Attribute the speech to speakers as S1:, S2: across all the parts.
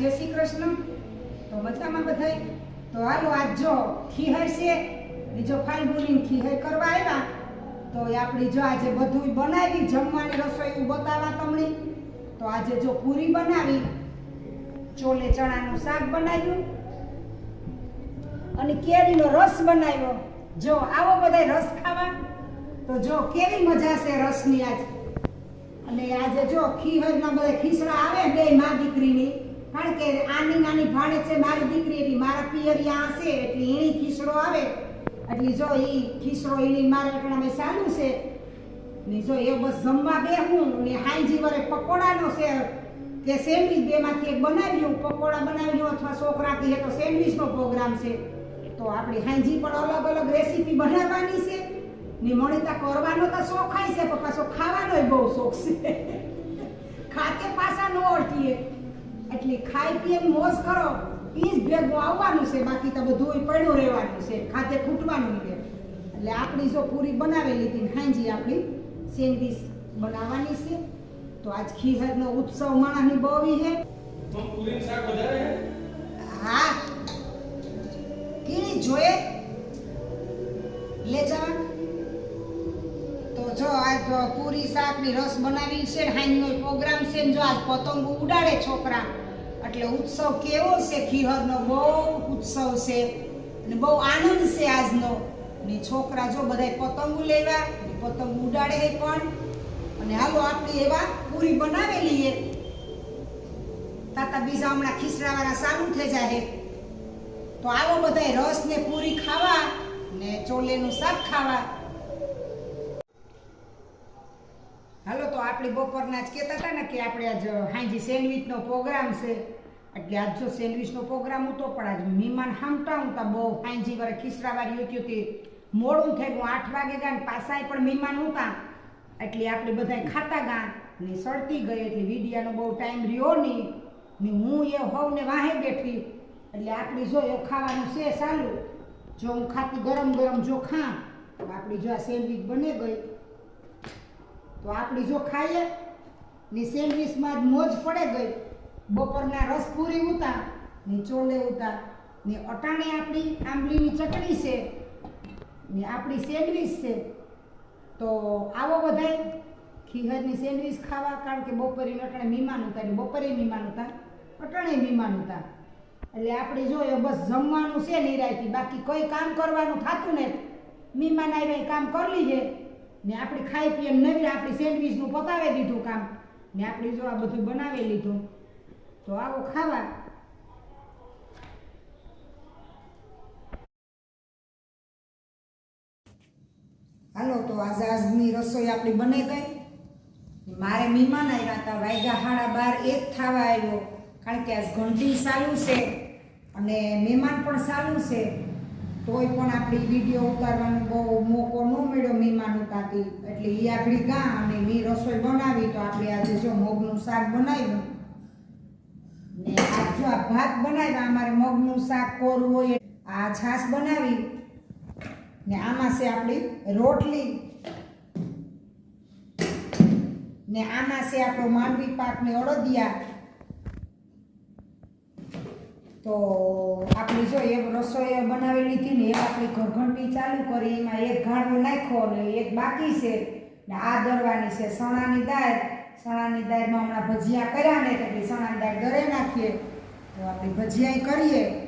S1: જય શ્રી કૃષ્ણ. તો મજામાં બધાય, તો હાલો આજ જો ખીહર છે, બીજો ફાલગુની ખીહર કરવા આવ્યા. તો એ આપણી જો આજે બધું બનાવી, જમવાની રસોઈ બતાવવા તમને. તો આજે જો પૂરી બનાવી, ચોલે ચણાનું શાક બનાવ્યું. અને કેરીનો રસ બનાવ્યો. જો આવો બધાય રસ ખાવા. તો જો કેવી મજા છે રસની આજે. અને આજે જો ખીહરના બધા ખીસડા આવે બે મા દીકરીની કારણ કે આની નાની ભાણે છે, મારી દીકરી એટલી મારા પિયરી આ છે એટલે એની ખીસડો આવે. એટલે જો એ ખીસડો એની મારે એકણામાં ચાલુ છે, ને જો એ બસ જમવા બેહું, ને હાઈજી વરે પકોડાનો છે કે સેન્ડવિચ બેમાંથી એક બનાવ્યું, પકોડા બનાવ્યું, અથવા છોકરા કહે તો સેન્ડવિચનો પ્રોગ્રામ છે. તો આપણી હાઈજી પણ અલગ અલગ રેસીપી બનાવવાની છે, ને મણિતા કરવાનો તો શોખ છે, પણ પાછો ખાવાનો બહુ શોખ છે. ખાતે પાછા એટલે ખાઈ પીએ મોજ કરો. ઈ જ ભેગું આવવાનું છે બાકી તો બધું પડ્યું રહેવાનું છે. ખાતે ખૂટવાનું છે. એટલે આપણી જો પૂરી બનાવી લીધી ને હાંજી આપણી સેન્ડવીચ બનાવવાની છે. તો આજ ખીહરનો ઉત્સવ માણસની બહુ છે.
S2: તો પૂરી શાક વધારે હા.
S1: કીડી જોઈએ? લે જવા તો જો આજ પૂરી શાકની રસ બનાવી છે ને હાઈનો પ્રોગ્રામ છે ને જો આજ પતંગ ઉડાડે છોકરા. એટલે ઉત્સવ કેવો છે ખીહરનો? બહુ ઉત્સવ છે અને બહુ આનંદ છે આજનો. ને છોકરા જો બધાય પતંગો લેવા પતંગ ઉડાડે છે પણ. અને હાલો આપણે એવા પૂરી બનાવેલી છે તાતા બીજા હમણાં ખીસડાવાળા ચાલુ થઈ જાય તો આવો બધાય રસ ને પૂરી ખાવા ને ચોલેનું શાક ખાવા હાલો તો આપણે બપોરના જ કહેતા હતા ને કે આપણે આજ હાંજી સેન્ડવિચનો પ્રોગ્રામ છે. એટલે આજ જો સેન્ડવિચનો પ્રોગ્રામ હતો, પણ આજ મહેમાન હામતા હતા બહુ હાંજી વારે ખીસરાવાળી હતી તે મોડું થઈ ગયું, આઠ વાગે ગયા ને પાસાય પણ મહેમાન હતા. એટલે આપણે બધાય ખાતા ગા ને સળતી ગઈ, એટલે વિડિયાનો બહુ ટાઈમ રહ્યો નહીં. ને હું એ હવને વાહે બેઠી. એટલે આપણી જો એ ખાવાનું છે સારું જો હું ખાતી ગરમ ગરમ જો ખા આપણી જો આ સેન્ડવિચ બને ગઈ. તો આપણી જો ખાઈએ, ને સેન્ડવિચમાં જ મોજ પડે ગઈ. બપોરના રસ પૂરી ઉતા, ને ચોલે ઉતા, ને અટાણે આપણી આંબલીની ચટણી છે, ને આપણી સેન્ડવિચ છે. તો આવો બધાય ખીહરની સેન્ડવિચ ખાવા, કારણ કે બપોરે અટાણે મહેમાન હતા ને બપોરે મહેમાન હતા અટાણે મહેમાન હતા એટલે આપણે જોઈએ બસ જમવાનું છે નિરાયતી બાકી કોઈ કામ કરવાનું થતું નથી. મહેમાન આવ્યા કામ કરી લીધે. ને આપણે ખાઈ પીએ નવી આપણી સેન્ડવિચનું પતાવી દીધું કામ. ને આપણે જો આ બધું બનાવી લીધું. તો આવો ખાવા. હાલો, તો આજ આજની રસોઈ આપણી બને ગઈ. મારે મહેમાન આવ્યા હતા વાયગા હાડા બાર એક થવા આવ્યો. કારણ કે આજ ઘંટી ચાલુ છે અને મહેમાન પણ ચાલુ છે. તોય પણ આપણી વીડિયો ઉતારવાનો બહુ મોકો ન મળ્યો મીમાનું કાકી એટલે એ આપણી ગા અને મી રસોઈ બનાવી તો આપણે આજે જો મગનું શાક બનાવ્યું. ને આજ જો આ ભાત બનાવ્યા, અમારે મગનું શાક કોરું હોય આ છાશ બનાવી. ને આમાં છે આપણી રોટલી. ને આમાં છે આપણો માંડવી પાક ને અડદિયા. તો આપણે જો એ રસોઈ બનાવી લીધી ને એ આપણી ઘરઘંટી ચાલુ કરી, એમાં એક ઘાણું નાખ્યો અને એક બાકી છે. ને આ દરવાની છે સણાની દાળ. સણાની દાળમાં હમણાં ભજીયા કર્યા ને એટલે સણાની દાળ દરે નાખીએ. તો આપણે ભજીયા કરીએ.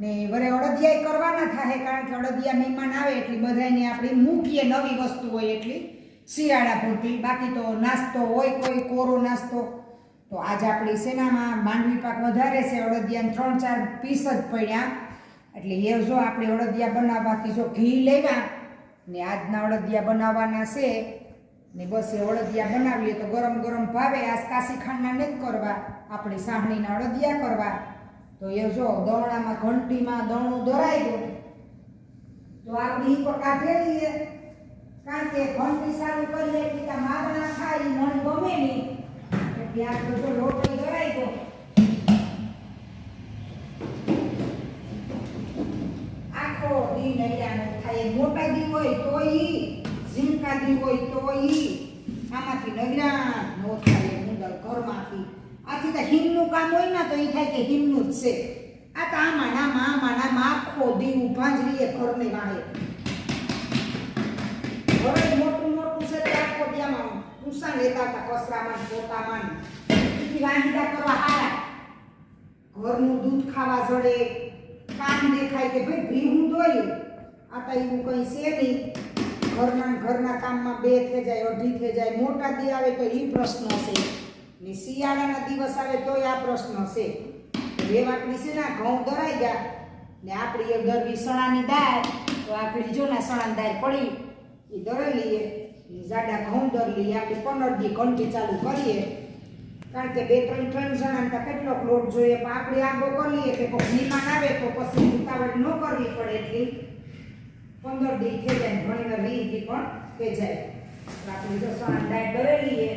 S1: ને વરે અડદિયાય કરવાના થાય કારણ કે અડદિયા મહેમાન આવે એટલે બધાને આપણે મૂકીએ નવી વસ્તુ હોય એટલી. શિયાળા પૂરતી. બાકી તો નાસ્તો હોય કોઈ, કોરો નાસ્તો. તો આજ આપણી સેનામાં માંડવી પાક વધારે છે? અડદિયાને ત્રણ ચાર પીસ જ પડ્યા. એટલે એ જો આપણે અડદિયા બનાવવાથી જો ઘી લેવા, ને આજના અડદિયા બનાવવાના છે, ને બસ એ અડદિયા બનાવીએ તો ગરમ ગરમ ભાવે. આજ કાશી ખાંડના નથી કરવા. આપણી સાહણીના અડદિયા કરવા. તો એ જો દવણામાં ઘંટીમાં દવણું દોરાઈ ગયું. તો આ ઈ પર કાઢેલી કારણ કે ઘંટી સારું કરીએ એટલે માગણા ખાય મન ગમે નહીં. આખો દી હોય તો ઈ ઝીંકા દી હોય તો ઈ આમાંથી નૈરાન નો થાય મુંદર ઘરમાંથી. આ તો હિમનું કામ હોય ને તો એ થાય કે હિમનું જ છે. આ તો આમાં ના માં આમાં ના આખો દી ઊભા જ રહીએ ઘરને વાહે ઘર જ મોટું મોટું છે તો આખો દી ઊંસા લેતા હતા કચરામાં ને પોતામાં. ઈ વાહિદા કરવા હારા ઘરનું દૂધ ખાવા જડે કામ દેખાય કે ભાઈ ભીનું દોર્યું આ તો એવું કંઈ છે નહીં ઘરના ઘરના કામમાં બે થઈ જાય અઢી થઈ જાય મોટા દી આવે તો એ પ્રશ્ન છે ને શિયાળાના દિવસ આવે તોય આ પ્રશ્ન છે રેવાકડી છે ને ઘઉં દરાઈ ગયા ને આપણી એક દરવી સણાની દાળ તો આપણી જો ને સણાની દાળ પડી એ દરાઈ લઈએ જાડા ઘઉં લઈએ આપણે પંદર દી ઘંટી ચાલુ કરીએ. કારણ કે બે, ત્રણ ત્રણ જણાને તો કેટલોક લોટ જોઈએ, પણ આપણે આગો કરીએ કે કોઈ મહેમાન આવે તો પછી ઉતાવળ ન કરવી પડે એટલી. પંદર દી થઈ જાય ઘણીવાર ઘણી વાર વીસ દી પણ થઈ જાય. આપણે જો સણા દાળ દરેલી લઈએ